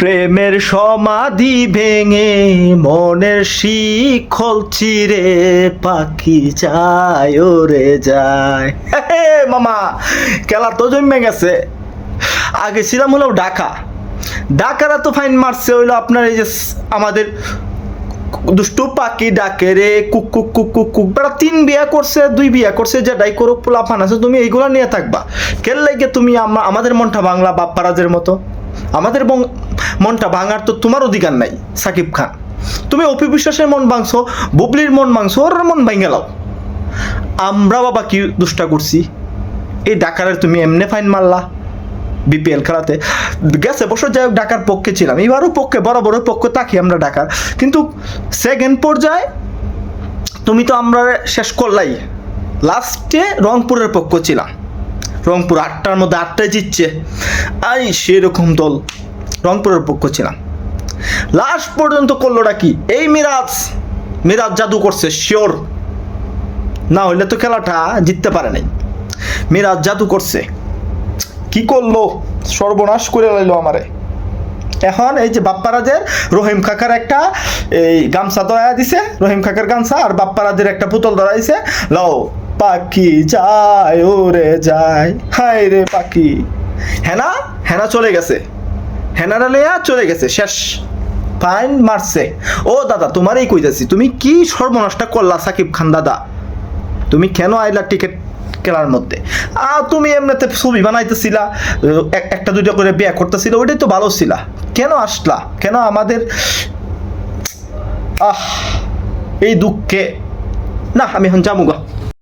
প্রেমের সমাধি ভেঙে মনের শিখল চিরে পাখি যায় ওরে যায়। মামা খেলা তো জমে গেছে। আগে ছিলাম হলো ঢাকা। ঢাকারা তো ফাইন মারছে হইল আপনার এই যে আমাদের দুষ্টু পাখি ডাকে রে, কুক কুক কুক কুক কুক। বেড়া তিন বিয়া করছে, দুই বিয়া করছে যেটাই করো পোলা ফান আছে, তুমি এইগুলো নিয়ে থাকবা। কেন লাগে তুমি আমা- আমাদের মনটা বাংলা বাপ্পারাজের মতো। আমাদের মনটা ভাঙার তো তোমার অধিকার নাই, সাকিব খান। তুমি অপি বিশ্বাসের মন ভাঙছো, বুবলির মন ভাঙছো, ওর মন ভাঙে লাও। আমরা বাবা কি দুষ্টা করছি? এই ডাকারের তুমি এমনি ফাইন মারলা বিপিএল খেলাতে। গেছে বছর যাই হোক ডাকার পক্ষে ছিলাম, এবারও পক্ষে বড় বড় পক্ষ তাকি আমরা ডাকার। কিন্তু সেকেন্ড পর্যায়ে তুমি তো আমরা শেষ করলাই। লাস্টে রংপুরের পক্ষ ছিলাম। রংপুর আটটার মধ্যে আটটায় জিতছে। আই, সেরকম দল। রংপুরের পক্ষ ছিলাম। লাস্ট পর্যন্ত করলোটা কি? এই মিরাজ মিরাজ জাদু করছে শিওর না হইলে তো খেলাটা জিততে পারে নাই। মিরাজ জাদু করছে। কি করল? সর্বনাশ করে লাইলো আমারে। এখন এই যে বাপ্পারাজের রহিম কাকার একটা এই গামছা ধরা দিছে, রহিম কাকার গামছা, আর বাপ্পারাজের একটা পুতল ধরা দিছে। লও, পাখি যায়, ওরে যায়। হায় রে পাখি। হেনা হেনা চলে গেছে। হেনারা লেয়া চলে গেছে, শেষ। ফাইন মারছে। ও দাদা, তোমারই কইতাছি, তুমি কি সর্বনাশটা করলা সাকিব খান দাদা? তুমি কেন আইলা টিকিট খেলার মধ্যে? আর তুমি এমনিতে ছবি বানাইতেছিলা, এক- একটা দুইটা করে বিয়ে করতেছিল, ওইটাই তো ভালো ছিলা। কেন আসলা? কেন আমাদের আহ, এই দুঃখে না, আমি এখন যাব গা